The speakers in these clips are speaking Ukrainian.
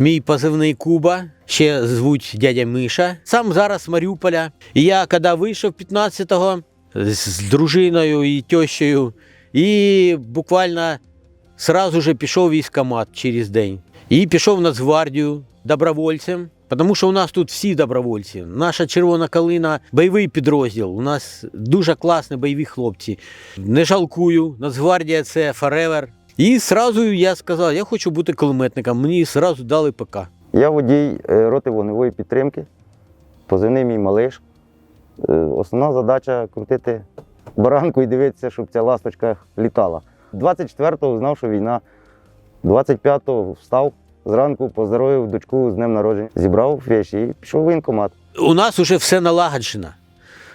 Мій позивний Куба, ще звуть дядя Миша. Сам зараз Маріуполя. І я коли вийшов 15-го з дружиною і тещою, і буквально сразу же пішов в військкомат через день. І пішов в Нацгвардію добровольцем. Тому що у нас тут всі добровольці. Наша червона калина бойовий підрозділ. У нас дуже класні бойові хлопці. Не жалкую. Нацгвардія це форевер. І сразу я сказав, я хочу бути кулеметником. Мені сразу дали ПК. Я водій е, роти вогневої підтримки, позивний мій малиш. Е, Основна задача крутити баранку і дивитися, щоб ця ласточка літала. 24-го знав, що війна. 25-го встав зранку, поздоровив дочку з днем народження, зібрав віші і пішов в воєнкомат. У нас вже все налагоджено.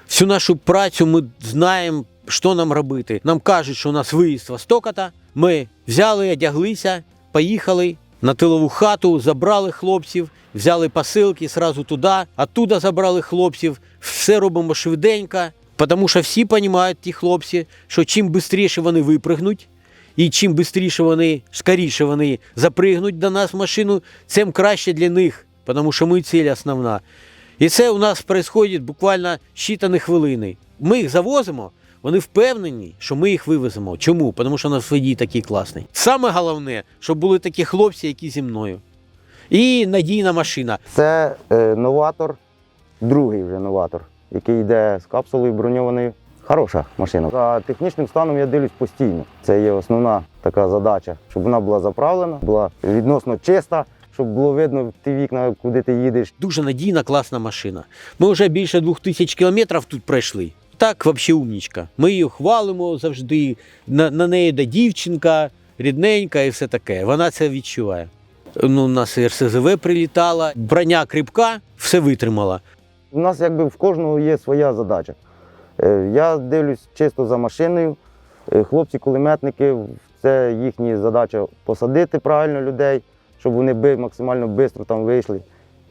Всю нашу працю ми знаємо, що нам робити. Нам кажуть, що у нас виїзд Востоката. Ми взяли, одяглися, поїхали на тилову хату, забрали хлопців, взяли посилки сразу туди, оттуда забрали хлопців. Все робимо швиденько, тому що всі розуміють, ті хлопці, що чим швидше вони випригнуть, і чим швидше вони, скоріше вони запригнуть до нас в машину, тим краще для них, тому що ми ціль основна. І це у нас відбувається буквально щитані хвилини. Ми їх завозимо, вони впевнені, що ми їх вивеземо. Чому? Тому що у нас водій такий класний. Саме головне, щоб були такі хлопці, які зі мною. І надійна машина. Це е, новатор, другий вже новатор, який йде з капсулою броньованою. Хороша машина. За технічним станом я дивлюсь постійно. Це є основна така задача, щоб вона була заправлена, була відносно чиста, щоб було видно в ті вікна, куди ти їдеш. Дуже надійна, класна машина. Ми вже більше двох тисяч кілометрів тут пройшли. Так, взагалі умнічка. Ми її хвалимо завжди. На, на неї йде дівчинка, рідненька і все таке. Вона це відчуває. Ну, у нас РСЗВ прилітала, броня кріпка, все витримала. У нас якби в кожного є своя задача. Е, Я дивлюсь чисто за машиною. Е, Хлопці-кулеметники, це їхня задача посадити правильно людей, щоб вони максимально швидко там вийшли.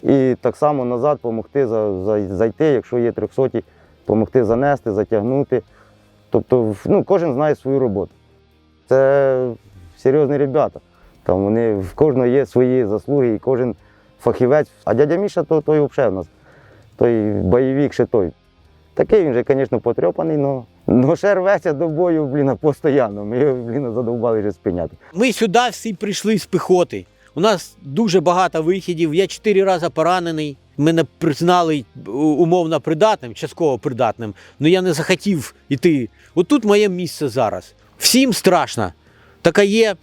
І так само назад допомогти за, за, зайти, якщо є трьохсоті, допомогти занести, затягнути. Тобто ну, кожен знає свою роботу. Це серйозні ребята. Там вони, в кожного є свої заслуги, і кожен фахівець. А дядя Міша, то той взагалі в нас той бойовик ще той. Такий він же, звісно, потрьопаний, але но ще рветься до бою, блін, постійно. Ми його, блін, задовбали вже спиняти. Ми сюди всі прийшли з піхоти. У нас дуже багато вихідів. Я чотири рази поранений. Мене признали умовно придатним, частково придатним, але я не захотів іти. Отут моє місце зараз. Всім страшно. Така є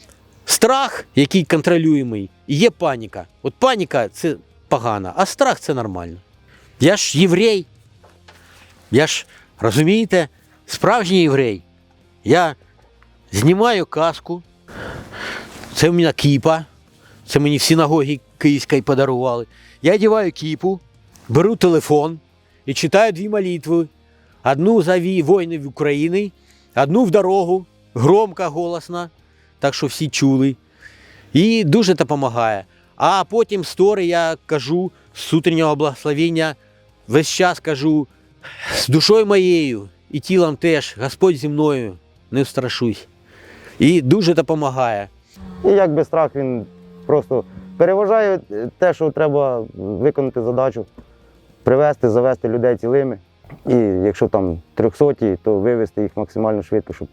страх, який контролюємий, і є паніка. От паніка це погано, а страх це нормально. Я ж єврей. Я ж, розумієте, справжній єврей. Я знімаю каску, це у мене кіпа. Це мені в синагогі київській подарували. Я одягаю кіпу, беру телефон і читаю дві молитви. Одну за воїнів України, одну в дорогу, громко, голосно, так що всі чули. І дуже допомагає. А потім стори я кажу з утреннього благословення, весь час кажу з душою моєю і тілом теж, Господь зі мною, не встрашусь. І дуже допомагає. І якби страх він просто переважає е, те, що треба виконати задачу, привезти, завести людей цілими. І якщо там трьохсоті, то вивезти їх максимально швидко, щоб,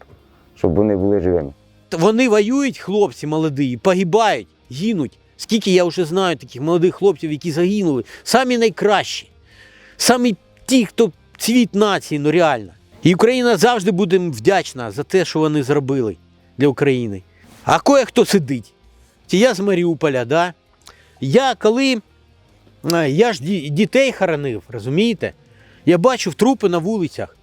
щоб вони були живими. Вони воюють, хлопці молоді, погибають, гинуть. Скільки я вже знаю таких молодих хлопців, які загинули, самі найкращі, самі ті, хто цвіт нації, ну реально. І Україна завжди буде вдячна за те, що вони зробили для України. А кое-хто сидить. Я з Маріуполя, да? Я коли. Я ж дітей хоронив, розумієте? Я бачив трупи на вулицях.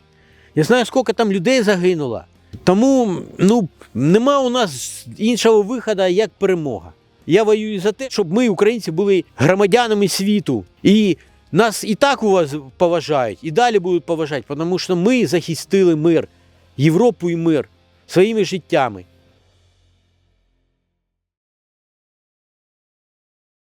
Я знаю, скільки там людей загинуло. Тому ну, нема у нас іншого виходу, як перемога. Я воюю за те, щоб ми, українці, були громадянами світу. І нас і так у вас поважають, і далі будуть поважати, тому що ми захистили мир, Європу і мир своїми життями.